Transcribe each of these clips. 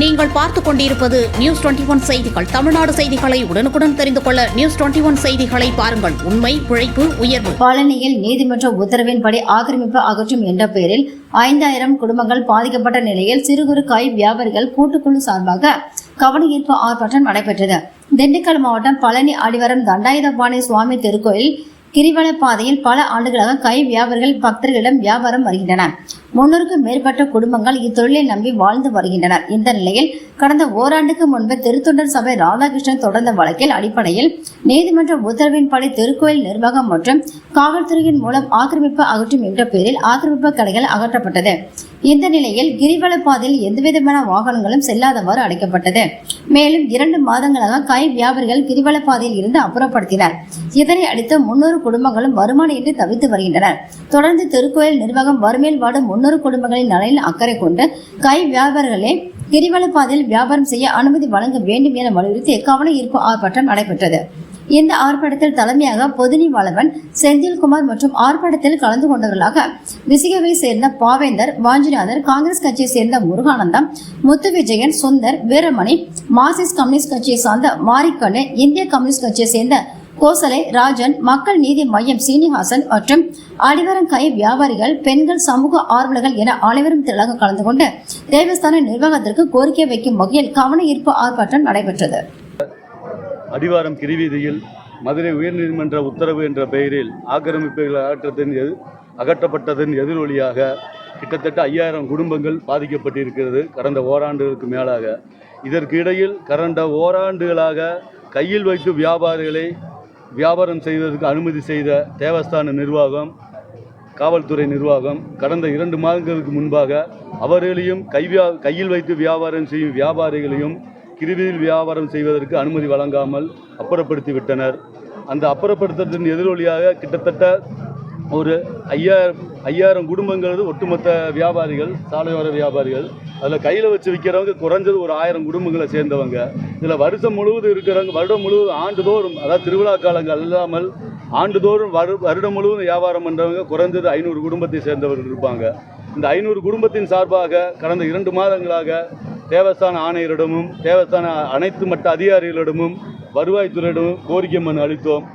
நீங்கள் பார்த்துக் கொண்டிருப்பது நியூஸ் டுவெண்டி ஒன் செய்திகள். தமிழ்நாடு செய்திகளை உடனுக்குடன் தெரிந்து கொள்ள நியூஸ் டுவெண்டி ஒன் செய்திகளை பாருங்கள். உண்மை உழைப்பு உயர்வு. பழனியில் நீதிமன்ற உத்தரவின்படி ஆக்கிரமிப்பு அகற்றும் என்ற பெயரில் ஐந்தாயிரம் குடும்பங்கள் பாதிக்கப்பட்ட நிலையில் சிறு குறு காய் வியாபாரிகள் கூட்டுக்குழு சார்பாக கவனஈர்ப்பு ஆர்ப்பாட்டம் நடைபெற்றது. திண்டுக்கல் மாவட்டம் பழனி அடிவாரம் தண்டாயுதபாணி சுவாமி திருக்கோயில் கிரிவல பாதையில் பல ஆண்டுகளாக கை வியாபாரிகள் பக்தர்களிடம் வியாபாரம் வருகின்றன முன்னூறுக்கும் மேற்பட்ட குடும்பங்கள் இத்தொழிலை நம்பி வாழ்ந்து வருகின்றனர். இந்த நிலையில் கடந்த ஓராண்டுக்கு முன்பு திருத்தொண்டர் சபை ராதாகிருஷ்ணன் தொடர்ந்த வழக்கில் அடிப்படையில் நீதிமன்ற உத்தரவின்படி திருக்கோயில் நிர்வாகம் மற்றும் காவல்துறையின் மூலம் ஆக்கிரமிப்பு அகற்றும் என்ற பெயரில் ஆக்கிரமிப்பு கடைகள் அகற்றப்பட்டது. இந்த நிலையில் கிரிவல பாதையில் எந்தவிதமான வாகனங்களும் செல்லாதவாறு அடைக்கப்பட்டது. மேலும் இரண்டு மாதங்களாக கை வியாபாரிகள் கிரிவல பாதையில் இருந்து அப்புறப்படுத்தினர். இதனை அடுத்து முன்னூறு குடும்பங்களும் வருமானமின்றி தவித்து வருகின்றனர். தொடர்ந்து திருக்கோயில் நிர்வாகம் வறுமையில் வாடும் முன்னூறு குடும்பங்களின் நலனில் அக்கறை கொண்டு கை வியாபாரிகளே கிரிவலப்பாதையில் வியாபாரம் செய்ய அனுமதி வழங்க வேண்டும் என வலியுறுத்தி கவன ஈர்ப்பு ஆர்ப்பாட்டம் நடைபெற்றது. இந்த ஆர்ப்பாட்டத்தில் தலைமையாக பொதினி வளவன் செந்தில்குமார் மற்றும் ஆர்ப்பாட்டத்தில் கலந்து கொண்டவர்களாக விசிகவை சேர்ந்த பாவேந்தர் வாஞ்சிநாதர் காங்கிரஸ் கட்சியை சேர்ந்த முருகானந்தம் முத்து விஜயன் சுந்தர் வீரமணி மார்க்சிஸ்ட் கம்யூனிஸ்ட் கட்சியை சார்ந்த மாரிக்கண்ணு இந்திய கம்யூனிஸ்ட் கட்சியை சேர்ந்த கோசலை ராஜன் மக்கள் நீதி மையம் சீனிவாசன் மற்றும் அடிவரங்கை வியாபாரிகள் பெண்கள் சமூக ஆர்வலர்கள் என அனைவரும் திரளாக கலந்து கொண்டு தேவஸ்தான நிர்வாகத்திற்கு கோரிக்கை வைக்கும் வகையில் கவன ஈர்ப்பு ஆர்ப்பாட்டம் நடைபெற்றது. அடிவாரம் கிரிவீதியில் மதுரை உயர்நீதிமன்ற உத்தரவு என்ற பெயரில் ஆக்கிரமிப்புகள் அகற்றத்தின் எது அகற்றப்பட்டதன் எதிரொலியாக கிட்டத்தட்ட ஐயாயிரம் குடும்பங்கள் பாதிக்கப்பட்டிருக்கிறது கடந்த ஓராண்டுகளுக்கு மேலாக. இதற்கு இடையில் கடந்த ஓராண்டுகளாக கையில் வைத்து வியாபாரிகளை வியாபாரம் செய்வதற்கு அனுமதி செய்த தேவஸ்தான நிர்வாகம் காவல்துறை நிர்வாகம் கடந்த இரண்டு மாதங்களுக்கு முன்பாக அவர்களையும் கைவியா கையில் வைத்து வியாபாரம் செய்யும் வியாபாரிகளையும் கிருவியில் வியாபாரம் செய்வதற்கு அனுமதி வழங்காமல் அப்புறப்படுத்தி விட்டனர் அந்த அப்புறப்படுத்துறதின் எதிரொலியாக கிட்டத்தட்ட ஒரு ஐயாயிரம் ஐயாயிரம் குடும்பங்கிறது ஒட்டுமொத்த வியாபாரிகள் சாலையோர வியாபாரிகள். அதில் கையில் வச்சு விற்கிறவங்க குறைஞ்சது ஒரு ஆயிரம் குடும்பங்களை சேர்ந்தவங்க. இதில் வருஷம் முழுவதும் இருக்கிறவங்க வருடம் முழுவதும் ஆண்டுதோறும் அதாவது திருவிழா காலங்கள் இல்லாமல் ஆண்டுதோறும் வரு வருடம் முழுவதும் வியாபாரம் பண்ணுறவங்க குறைஞ்சது ஐநூறு குடும்பத்தை சேர்ந்தவர்கள் இருப்பாங்க. இந்த ஐநூறு குடும்பத்தின் சார்பாக கடந்த இரண்டு மாதங்களாக தேவஸ்தான ஆணையரிடமும் தேவஸ்தான அனைத்து மட்ட அதிகாரிகளிடமும் வருவாய்த்துறையிடமும் கோரிக்கை மனு அளித்தோம்.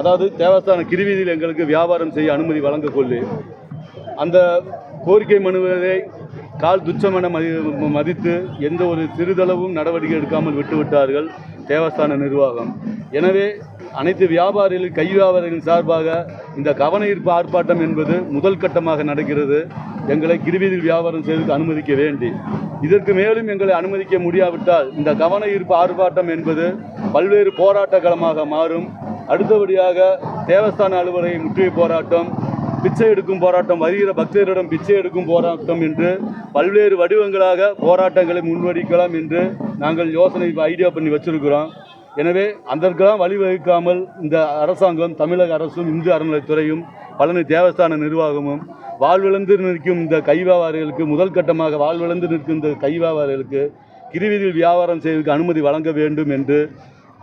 அதாவது தேவஸ்தான கிருவீதியில் எங்களுக்கு வியாபாரம் செய்ய அனுமதி வழங்க கொள்ளு அந்த கோரிக்கை மனுவை கால் துச்சமென மதி மதித்து எந்த ஒரு சிறிதளவும் நடவடிக்கை எடுக்காமல் விட்டுவிட்டார்கள் தேவஸ்தான நிர்வாகம். எனவே அனைத்து வியாபாரிகள் கை வியாபாரிகளின் சார்பாக இந்த கவன ஈர்ப்பு ஆர்ப்பாட்டம் என்பது முதல் கட்டமாக நடக்கிறது. எங்களை கிருவீதியில் வியாபாரம் செய்வதற்கு அனுமதிக்க வேண்டி. இதற்கு மேலும் எங்களை அனுமதிக்க முடியாவிட்டால் இந்த கவன ஈர்ப்பு ஆர்ப்பாட்டம் என்பது பல்வேறு போராட்ட களமாக மாறும். அடுத்தபடியாக தேவஸ்தான அலுவலரை முற்றுகை போராட்டம் பிச்சை எடுக்கும் போராட்டம் வருகிற பக்தர்களிடம் பிச்சை எடுக்கும் போராட்டம் என்று பல்வேறு வடிவங்களாக போராட்டங்களை முன்வடிக்கலாம் என்று நாங்கள் யோசனை ஐடியா பண்ணி வச்சிருக்கிறோம். எனவே அதற்கெல்லாம் வழிவகுக்காமல் இந்த அரசாங்கம் தமிழக அரசும் இந்து அறநிலைத்துறையும் பழனி தேவஸ்தான நிர்வாகமும் வாழ்விழந்து நிற்கும் இந்த கை வியாபாரிகளுக்கு முதல் கட்டமாக வாழ்விழந்து நிற்கும் இந்த கை வியாபாரிகளுக்கு கிருவீதியில் வியாபாரம் செய்வதற்கு அனுமதி வழங்க வேண்டும் என்று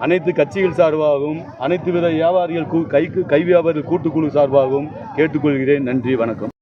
அனைத்து கட்சிகள் சார்பாகவும் அனைத்து வித வியாபாரிகள் கைக்கு கை வியாபாரிகள் கூட்டுக்குழு சார்பாகவும் கேட்டுக்கொள்கிறேன். நன்றி வணக்கம்.